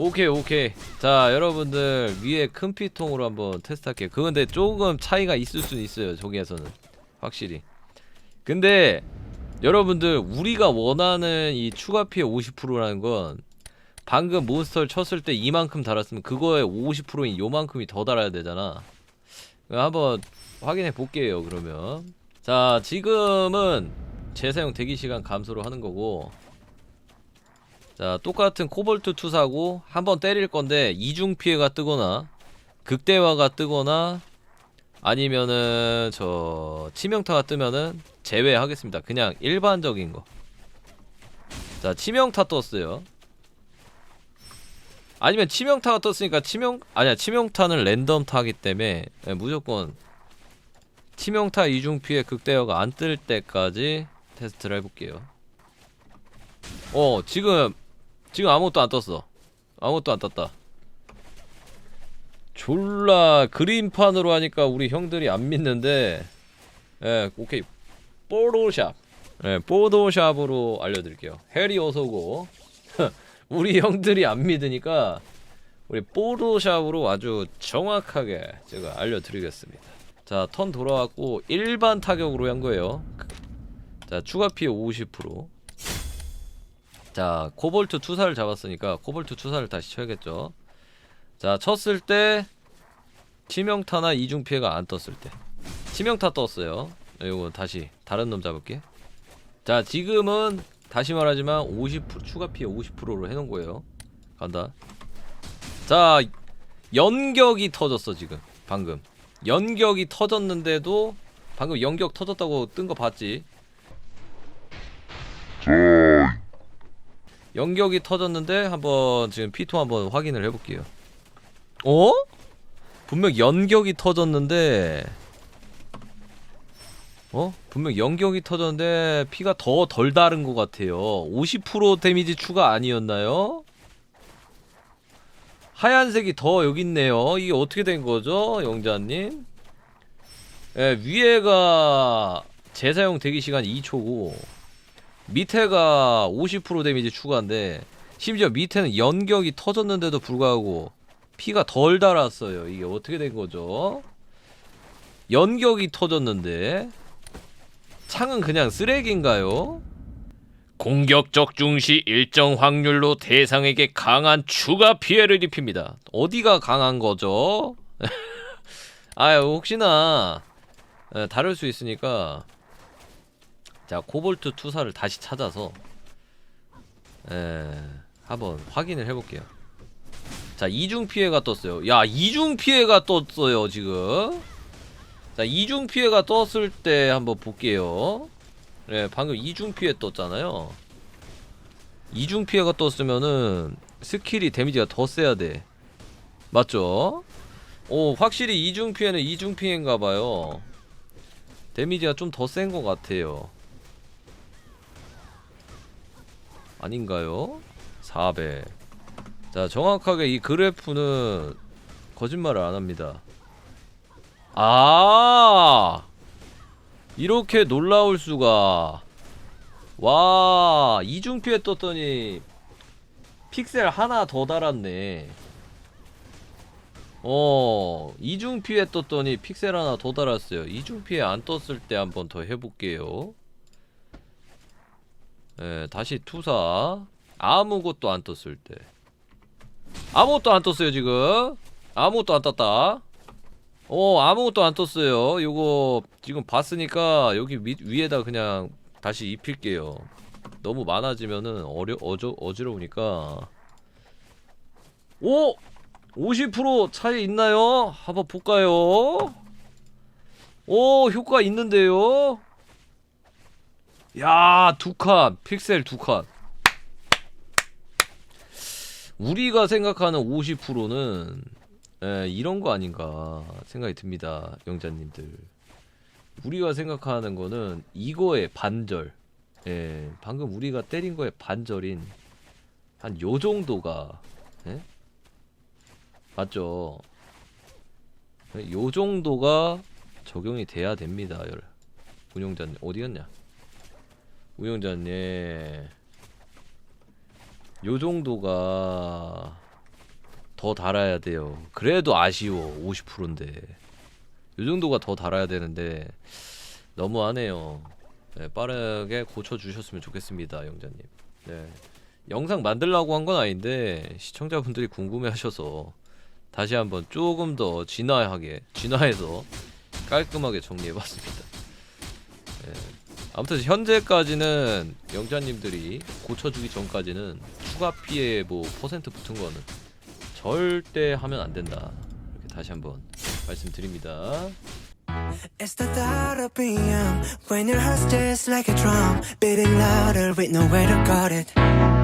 오케이 오케이. 자 여러분들 위에 큰 피통으로 한번 테스트할게요. 그건데 조금 차이가 있을 수는 있어요 저기에서는. 확실히. 근데 여러분들 우리가 원하는 이 추가 피해 50%라는 건 방금 몬스터를 쳤을 때 이만큼 달았으면 그거의 50%인 요만큼이 더 달아야 되잖아. 한번 확인해 볼게요 그러면. 자 지금은 재사용 대기 시간 감소로 하는 거고 자 똑같은 코볼트 투사고 한번 때릴 건데 이중 피해가 뜨거나 극대화가 뜨거나 아니면은 저 치명타가 뜨면은 제외하겠습니다. 그냥 일반적인 거자 치명타 떴어요. 아니면 치명타가 떴으니까 치명 아니야 치명타는 랜덤 타기 때문에 예, 무조건 치명타 이중 피해 극대화가 안 뜰 때까지 테스트를 해볼게요. 어 지금 지금 아무것도 안 떴어. 아무것도 안 떴다. 졸라 그림판으로 하니까 우리 형들이 안 믿는데 예 오케이. 포토샵. 예 포토샵으로 알려드릴게요. 해리 어서고. 우리 형들이 안 믿으니까 우리 포토샵으로 아주 정확하게 제가 알려드리겠습니다. 자 턴 돌아왔고 일반 타격으로 한 거예요. 자 추가 피해 50% 자 코볼트 투사를 잡았으니까 코볼트 투사를 다시 쳐야겠죠. 자 쳤을 때 치명타나 이중 피해가 안 떴을 때. 치명타 떴어요. 이거 다시 다른 놈 잡을게. 자 지금은 다시 말하지만 50% 추가 피해 50%로 해놓은 거예요. 간다. 자 연격이 터졌어 지금. 방금. 연격이 터졌는데도 방금 연격 터졌다고 뜬 거 봤지 연격이 터졌는데 한번 지금 피통 한번 확인을 해볼게요. 어? 분명 연격이 터졌는데 어? 분명 연격이 터졌는데 피가 더 덜 다른 것 같아요. 50% 데미지 추가 아니었나요? 하얀색이 더 여기 있네요. 이게 어떻게 된 거죠, 영자님? 예, 위에가 재사용 대기 시간 2초고 밑에가 50% 데미지 추가인데 심지어 밑에는 연격이 터졌는데도 불구하고 피가 덜 달았어요. 이게 어떻게 된 거죠? 연격이 터졌는데 창은 그냥 쓰레기인가요? 공격적 중시 일정 확률로 대상에게 강한 추가 피해를 입힙니다. 어디가 강한 거죠? 아 혹시나 에, 다를 수 있으니까 자 코볼트 투사를 다시 찾아서 에, 한번 확인을 해볼게요. 자 이중 피해가 떴어요. 야 이중 피해가 떴어요 지금. 자 이중 피해가 떴을 때 한번 볼게요. 네 방금 이중 피해 떴잖아요. 이중 피해가 떴으면은 스킬이 데미지가 더 세야 돼. 맞죠? 오 확실히 이중 피해는 이중 피해인가봐요. 데미지가 좀 더 센 것 같아요. 아닌가요? 400. 자, 정확하게 이 그래프는 거짓말을 안 합니다. 아! 이렇게 놀라울 수가. 와, 이중 피해 떴더니 픽셀 하나 더 달았네. 어, 이중 피해 떴더니 픽셀 하나 더 달았어요. 이중 피해 안 떴을 때 한번 더 해볼게요. 예, 다시 투사. 아무것도 안 떴을 때. 아무것도 안 떴어요, 지금. 아무것도 안 떴다. 어, 아무것도 안 떴어요. 요거 지금 봤으니까 여기 밑, 위에다 그냥 다시 입힐게요. 너무 많아지면은 어려 어저 어지러우니까. 오! 50% 차이 있나요? 한번 볼까요? 오, 효과 있는데요. 야, 두 칸. 픽셀 두 칸. 우리가 생각하는 50%는 에, 이런 거 아닌가 생각이 듭니다. 영자님들. 우리가 생각하는 거는 이거의 반절. 예, 방금 우리가 때린 거의 반절인 한 요 정도가 예? 맞죠? 예, 요 정도가 적용이 돼야 됩니다. 열. 운영자님 어디 갔냐? 운영자님 요 정도가 더 달아야 돼요. 그래도 아쉬워. 50%인데. 요 정도가 더 달아야 되는데 너무하네요. 네, 빠르게 고쳐 주셨으면 좋겠습니다, 영자님. 네. 영상 만들라고 한 건 아닌데 시청자분들이 궁금해하셔서 다시 한번 조금 더 진화하게 진화해서 깔끔하게 정리해봤습니다. 네. 아무튼 현재까지는 영자님들이 고쳐주기 전까지는 추가 피해 뭐 퍼센트 붙은 거는 절대 하면 안 된다. 이렇게 다시 한번 말씀드립니다. It's the thought of being when your heart's just like a drum, beating louder with nowhere to guard it.